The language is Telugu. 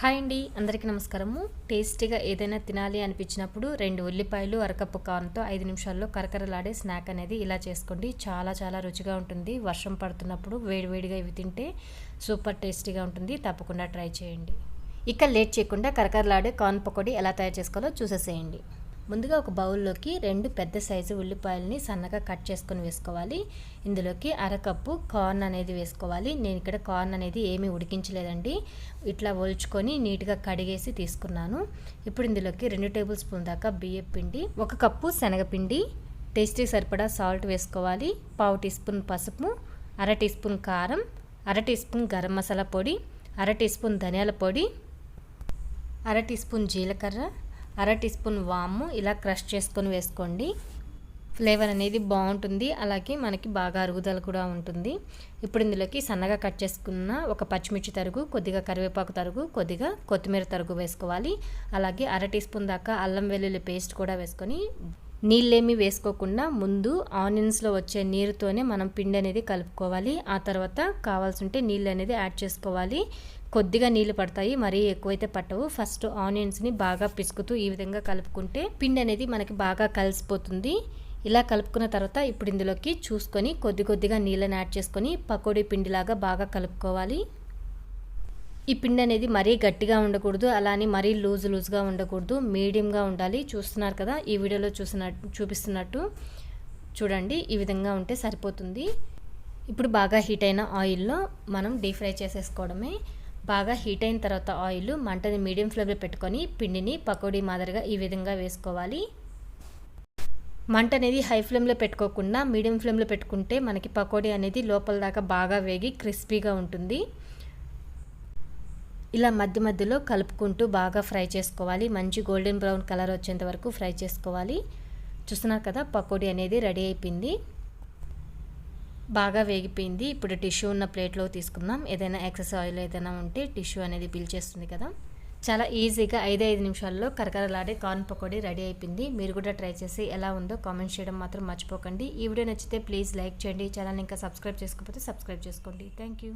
హాయ్ అండి అందరికీ నమస్కారము. టేస్టీగా ఏదైనా తినాలి అనిపించినప్పుడు రెండు ఉల్లిపాయలు అరకప్పు కార్న్తో ఐదు నిమిషాల్లో కరకరలాడే స్నాక్ అనేది ఇలా చేసుకోండి. చాలా చాలా రుచిగా ఉంటుంది. వర్షం పడుతున్నప్పుడు వేడివేడిగా ఇవి తింటే సూపర్ టేస్టీగా ఉంటుంది. తప్పకుండా ట్రై చేయండి. ఇక లేట్ చేయకుండా కరకరలాడే కార్న్ పకోడీ ఎలా తయారు చేసుకోవాలో చూసేసేయండి. ముందుగా ఒక బౌల్లోకి రెండు పెద్ద సైజు ఉల్లిపాయలని సన్నగా కట్ చేసుకొని వేసుకోవాలి. ఇందులోకి అరకప్పు కార్న్ అనేది వేసుకోవాలి. నేను ఇక్కడ కార్న్ అనేది ఏమీ ఉడికించలేదండి. ఇట్లా ఒలుచుకొని నీట్గా కడిగేసి తీసుకున్నాను. ఇప్పుడు ఇందులోకి రెండు టేబుల్ స్పూన్ దాకా బియ్యం పిండి ఒక కప్పు శనగపిండి టేస్టీ సరిపడా సాల్ట్ వేసుకోవాలి. పావు టీ స్పూన్ పసుపు అర టీ స్పూన్ కారం అర టీ స్పూన్ గరం మసాలా పొడి అర టీ స్పూన్ ధనియాల పొడి అర టీ స్పూన్ జీలకర్ర అర టీ స్పూన్ వాము ఇలా క్రష్ చేసుకొని వేసుకోండి. ఫ్లేవర్ అనేది బాగుంటుంది. అలాగే మనకి బాగా అరుగుదల కూడా ఉంటుంది. ఇప్పుడు ఇందులోకి సన్నగా కట్ చేసుకున్న ఒక పచ్చిమిర్చి తరుగు కొద్దిగా కరివేపాకు తరుగు కొద్దిగా కొత్తిమీర తరుగు వేసుకోవాలి. అలాగే అర టీ స్పూన్ దాకా అల్లం వెల్లుల్లి పేస్ట్ కూడా వేసుకొని నీళ్ళేమి వేసుకోకుండా ముందు ఆనియన్స్లో వచ్చే నీరుతోనే మనం పిండి అనేది కలుపుకోవాలి. ఆ తర్వాత కావాల్సి ఉంటే నీళ్ళు అనేది యాడ్ చేసుకోవాలి. కొద్దిగా నీళ్ళు పడతాయి మరీ ఎక్కువైతే పట్టవు. ఫస్ట్ ఆనియన్స్ని బాగా పిసుకుతూ ఈ విధంగా కలుపుకుంటే పిండి అనేది మనకి బాగా కలిసిపోతుంది. ఇలా కలుపుకున్న తర్వాత ఇప్పుడు ఇందులోకి చూసుకొని కొద్ది కొద్దిగా నీళ్ళని యాడ్ చేసుకొని పకోడీ పిండిలాగా బాగా కలుపుకోవాలి. ఈ పిండి అనేది మరీ గట్టిగా ఉండకూడదు అలానే మరీ లూజ్ లూజ్గా ఉండకూడదు మీడియంగా ఉండాలి. చూస్తున్నారు కదా ఈ వీడియోలో చూసినట్టు చూపిస్తున్నట్టు చూడండి ఈ విధంగా ఉంటే సరిపోతుంది. ఇప్పుడు బాగా హీట్ అయిన ఆయిల్లో మనం డీప్ ఫ్రై చేసేసుకోవడమే. బాగా హీట్ అయిన తర్వాత ఆయిల్ మంటని మీడియం ఫ్లేమ్లో పెట్టుకొని పిండిని పకోడీ మాదిరిగా ఈ విధంగా వేసుకోవాలి. మంట అనేది హై ఫ్లేమ్లో పెట్టుకోకుండా మీడియం ఫ్లేమ్లో పెట్టుకుంటే మనకి పకోడీ అనేది లోపల దాకా బాగా వేగి క్రిస్పీగా ఉంటుంది. ఇలా మధ్య మధ్యలో కలుపుకుంటూ బాగా ఫ్రై చేసుకోవాలి. మంచి గోల్డెన్ బ్రౌన్ కలర్ వచ్చేంత వరకు ఫ్రై చేసుకోవాలి. చూస్తున్నారు కదా పకోడీ అనేది రెడీ అయిపోయింది. బాగా వేగిపోయింది. ఇప్పుడు టిష్యూ ఉన్న ప్లేట్లో తీసుకుందాం. ఏదైనా ఎక్సెస్ ఆయిల్ ఏదైనా ఉంటే టిష్యూ అనేది పీల్చేస్తుంది కదా. చాలా ఈజీగా ఐదు ఐదు నిమిషాల్లో కరకరలాడే కార్న్ పకోడీ రెడీ అయిపోయింది. మీరు కూడా ట్రై చేసి ఎలా ఉందో కామెంట్ చేయడం మాత్రం మర్చిపోకండి. ఈ వీడియో నచ్చితే ప్లీజ్ లైక్ చేయండి. ఛానల్ ఇంకా సబ్స్క్రైబ్ చేసుకోకపోతే సబ్స్క్రైబ్ చేసుకోండి. Thank you.